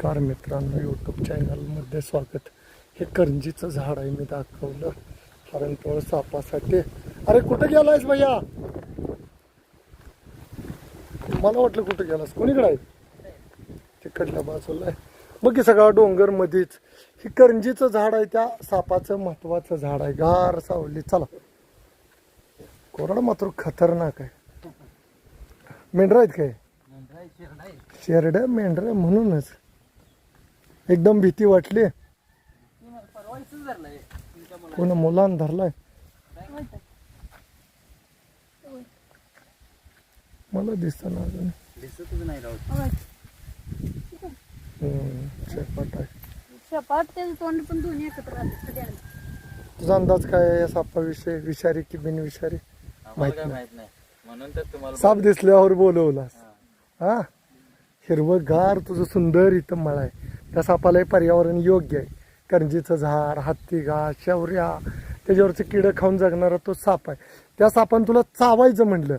नमस्कार मित्रांनो यूट्यूब चॅनलमध्ये स्वागत. हे करंजीचं झाड आहे मी दाखवलं. हरणटोळ सापासाठी. अरे कुठं गेलायस भैया? मला वाटलं कुठं गेलास. कोणीकडे आहे? तिकडल्या बाजूला आहे. बघ की सगळा डोंगर मध्येच हे करंजीचं झाड आहे त्या सापाचं महत्वाचं झाड आहे. गार सावली. चला. कोरडा मात्र खतरनाक आहे. मेंढरा आहेत काय? शेरड्या मेंढऱ्या म्हणूनच. एकदम भीती वाटली. पुन्हा मुलांना धरलाय. मला दिसत ना अजून. दिसतच नाही शेपट त्याचं तोंड पण दोन्ही एकत्र. तुझा अंदाज काय आहे या सापाविषयी विषारी की बिनविषारी? माहीत नाही. म्हणून तर तुम्हाला साप दिसल्यावर बोलवलास. हा. हिरवगार तुझं सुंदर इथं मळा आहे त्या सापालाही पर्यावरण योग्य आहे. करंजीचं झाड हत्ती घास शौर्या त्याच्यावरचे किडं खाऊन जगणारा तो साप आहे. त्या सापानं तुला चावायचं म्हटलं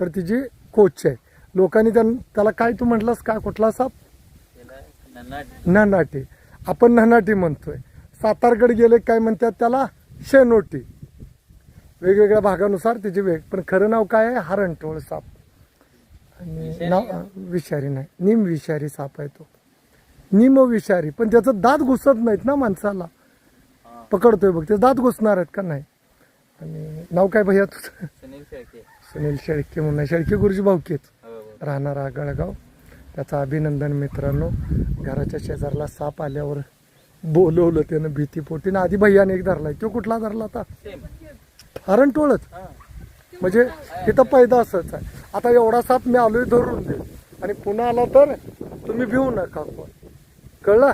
तर तिची कोच आहे. लोकांनी त्या त्याला काय तू म्हटलास? काय कुठला साप? ननाटी आपण ननाटी म्हणतोय. सातारकडे गेले काय म्हणतात त्याला? शेनोटी. वेगवेगळ्या भागानुसार त्याचे वेग पण खरं नाव काय आहे? हरणटोळ साप. आणि नाव विषारी नाही. निम विषारी साप आहे तो. निम विषारी. पण त्याचं दात घुसत नाहीत ना माणसाला. हा. पकडतोय बघ. ते दात घुसणार आहेत का नाही? आणि नाव काय भैया तुझं? सुनील शेळके. सुनील शेळके म्हणून. शेळके गुरुजी भाऊकेच हो, हो. राहणारा गळगाव त्याचं अभिनंदन मित्रांनो. घराच्या शेजारला साप आल्यावर बोलवलं त्यानं भीतीपोटी ना आधी भैयाने एक धरलाय. तो कुठला धरला आता? हरण टोळच हा. म्हणजे इथं पैदा असंच आहे. आता एवढा साप मी आलोय धरून दे. आणि पुन्हा आला तर तुम्ही भिवू नका पण कळलं?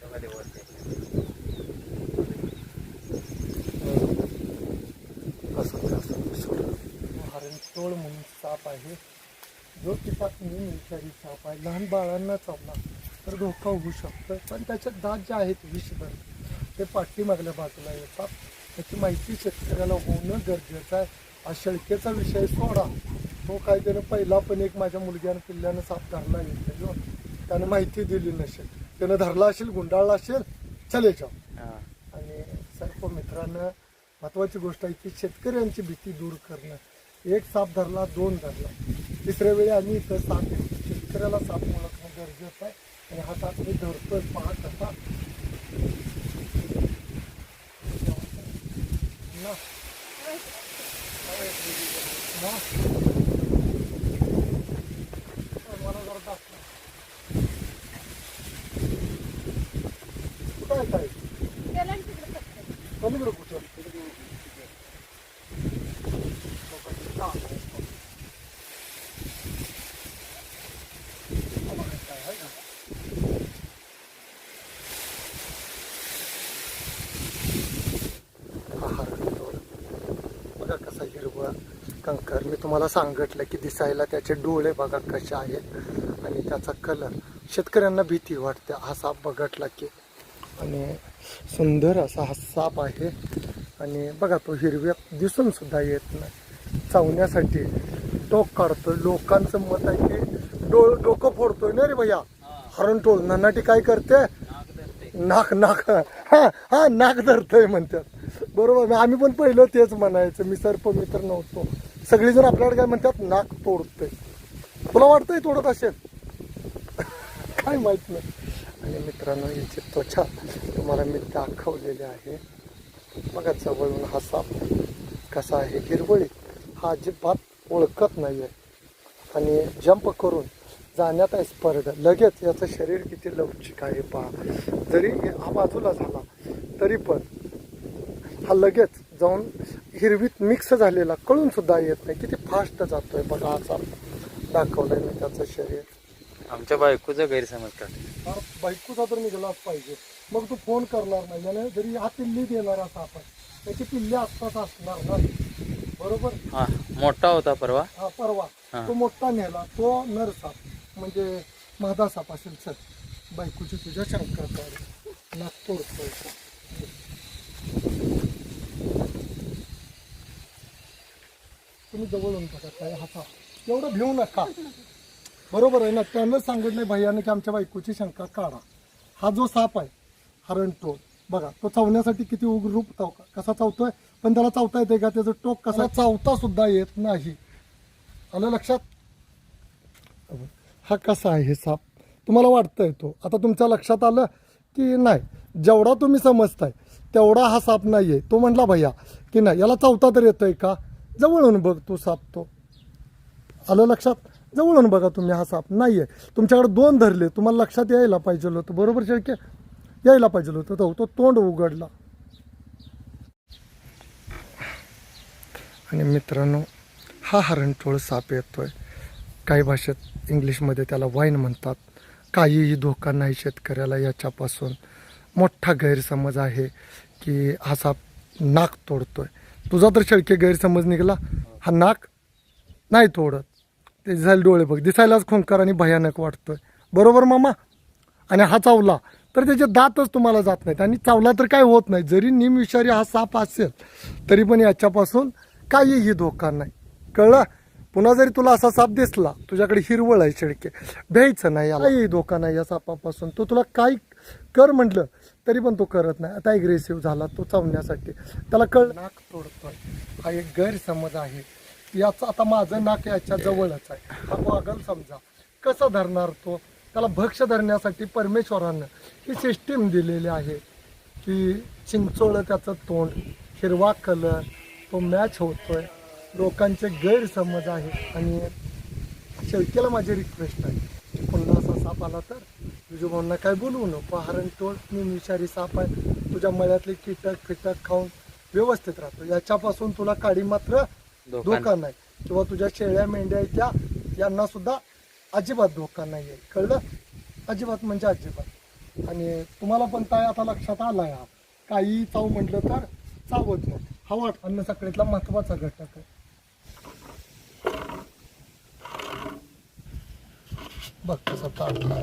तेव्हा टोळ म्हणून साप आहे. जो तिथं मी विषारी साप आहे. लहान बाळांना चावला तर धोका होऊ शकतो. पण त्याच्यात दात जे आहेत विषभर ते पाठीमागल्या बाजूला येतात. त्याची माहिती शेतकऱ्याला होणं गरजेचं आहे. हा शेळकेचा विषय सोडा. तो काय त्यानं पहिला पण एक माझ्या मुलग्यानं पिल्ल्यानं साप धरला जो त्यानं माहिती दिली नसेल. त्यानं धरला असेल गुंडाळला असेल चले जाऊ. आणि सर्व मित्रांनो महत्वाची गोष्ट आहे की शेतकऱ्यांची भीती दूर करणं. एक साप धरला दोन धरला. तिसऱ्या वेळी आम्ही इथं साप शेतकऱ्याला साप ओळखणं गरजेचं आहे. आणि हा साप मी धरतोय पहा कसा ना. ना. मला जरा दाखवा. कुठं आहे ताई? गेला आणि तिकडे सपलं. पलीकडे कुठं बघा कसा हिरवळ कंकर मी तुम्हाला सांगितलं की दिसायला त्याचे डोळे बघा कसे आहेत आणि त्याचा कलर शेतकऱ्यांना भीती वाटते हा साप बघटला की. आणि सुंदर असा हा साप आहे. आणि बघा तो हिरव्या दिसून सुद्धा येत नाही. चावण्यासाठी टोक काढतोय. लोकांचं मत आहे की डोळ डोकं फोडतोय ना रे भैया? हरण टोळ. नन्नाटी काय करते? नाक नाक. नाक हा हा नाक धरतोय म्हणतात. बरोबर. आम्ही पण पहिलं तेच म्हणायचं. मी सर्प मित्र नव्हतो. सगळेजण आपल्याकडे काय म्हणतात नाक तोडते तुला वाटतंय तोडत असेल? काय माहीत नाही. आणि मित्रांनो याची त्वचा तुम्हाला मी दाखवलेली आहे बघा जवळून हा साप कसा आहे हिरवळी हा अजिबात ओळखत नाही आहे आणि जंप करून जाण्यात आहे स्पर्धा. लगेच याचं शरीर किती लवचिक आहे पहा. जरी हा बाजूला झाला तरी पण हा लगेच जाऊन हिरवीत मिक्स झालेला कळून सुद्धा येत नाही. किती फास्ट जातोय बघा असा. दाखवलंय मी त्याचं शरीर. आमच्या बायकोचा गैरसमज का? बायकोचा तर निघालाच पाहिजे. मग तू फोन करणार नाही. याने जरी हा पिल्ली देणार असा आपण त्याची पिल्ली आत्ताच असणार ना? बरोबर? हा मोठा होता परवा. हा परवा. तो मोठा नेला. तो नर साप म्हणजे मादा साप असेल सर बायकोची तुझ्या शंकर नागपूर तुम्ही जवळ येऊन बघा काय हा साप एवढं भिवू नका. बरोबर आहे ना? त्यानं सांगितलं भैयाने की आमच्या बायकोची शंका काढा. हा जो साप आहे हरण टोळ बघा तो चावण्यासाठी किती उग्रूप चाव कसा चावतोय? पण त्याला चावता येते का? त्याचं टोक कसा? चावता सुद्धा येत नाही. आलं लक्षात? हा कसा आहे हे साप? तुम्हाला वाटतंय तो? आता तुमच्या लक्षात आलं की नाही. जेवढा तुम्ही समजताय तेवढा हा साप नाही आहे तो म्हटला भैया की नाही? याला चावता तर येतोय का? जवळून बघ तो साप तो. आलं लक्षात? जवळून बघा तुम्ही हा साप? नाही आहे तुमच्याकडे दोन धरले. तुम्हाला लक्षात यायला पाहिजे होतं. बरोबर शेळके यायला पाहिजे होतं. तो तो तोंड उघडला. आणि मित्रांनो हा हरणटोळ साप येतोय. काही भाषेत इंग्लिशमध्ये त्याला वाईन म्हणतात. काहीही धोका नाही शेतकऱ्याला याच्यापासून. मोठा गैरसमज आहे की हा साप नाक तोडतोय. तुझा तर शेळके गैरसमज निघाला. हा नाक नाही तोडत. ते झाले डोळे बघ. दिसायलाच खोंकार आणि भयानक वाटतोय. बरोबर मामा? आणि हा चावला. तर त्याचे दातच तुम्हाला जात नाहीत. आणि चावला तर काय होत नाही. जरी निमविषारी हा साप असेल तरी पण याच्यापासून काहीही धोका नाही. कळलं? पुन्हा जरी तुला असा साप दिसला तुझ्याकडे हिरवळ आहे शेळके. भ्यायचं नाही याला. धोका नाही या सापापासून. तो तुला काय कर म्हटलं? तरी पण तो करत नाही. आता ॲग्रेसिव्ह झाला तो चावण्यासाठी. त्याला कळ नाक तोडतोय. हा एक गैरसमज आहे. याचं आता माझं नाक याच्या जवळच आहे. हा वागल समजा. कसं धरणार तो? त्याला भक्ष धरण्यासाठी परमेश्वरानं ही सिस्टीम दिलेली आहे की चिंचोळं त्याचं तोंड हिरवा कलर तो मॅच होतोय. लोकांचे गैरसमज आहे. आणि शेवटीला माझी रिक्वेस्ट आहे की पुन्हा साप आला तर. तुझ्या काय बोलवू नको? हरण तोड मी विषारी साप आहे. तुझ्या मळ्यातले कीटक फिटक खाऊन व्यवस्थित राहतो. याच्यापासून तुला काडी मात्र धोका नाही. किंवा तुझ्या शेळ्या मेंढ्या आहेत त्या यांना सुद्धा अजिबात धोका नाही आहे कळलं? अजिबात म्हणजे अजिबात. आणि तुम्हाला पण काय आता लक्षात आला हा. काही चाव म्हटलं तर चावत नाही. हा वाट अन्न साखळीतला महत्त्वाचा घटक आहे. बघ कसं चालला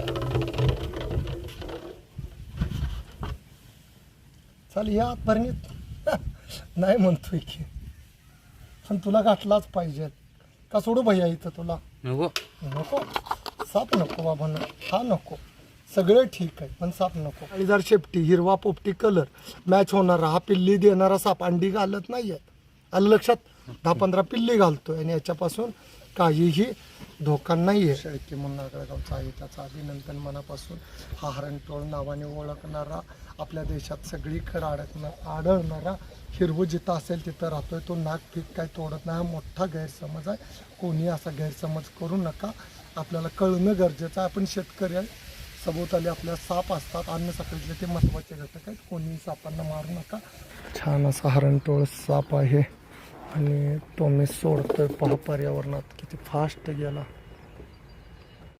चल या भरणीत नाही म्हणतोय की. पण तुला गाठलाच पाहिजे. का सोडू भैया इथं तुला? नको. नको? साप नको बाबा हा नको. सगळं ठीक आहे पण साप नको. आणि जर शेपटी हिरवा पोपटी कलर. मॅच होणारा हा पिल्ली देणारा साप अंडी घालत नाहीये. आलं लक्षात? दहा पंधरा पिल्ली घालतोय आणि याच्यापासून काहीही धोका नाही आहे शेळके म्हणून नागळगावचा आहे. त्याचा अभिनंदन मनापासून. हा हरणटोळ नावाने ओळखणारा आपल्या देशात सगळीकडे अडकणार आढळणारा हिरवं जिथं असेल तिथं राहतोय तो. नाक पीक काय तोडत नाही. हा मोठा गैरसमज आहे. कोणी असा गैरसमज करू नका. आपल्याला कळणं गरजेचं आहे. आपण शेतकरी आहे. सभोवताली आपल्या साप असतात. अन्न साखळीतले ते महत्त्वाचे घटक आहेत. कोणी सापांना मारू नका. छान असा हरणटोळ साप आहे. आणि तो मी सोडतोय पहा पर्यावरणात किती फास्ट गेला.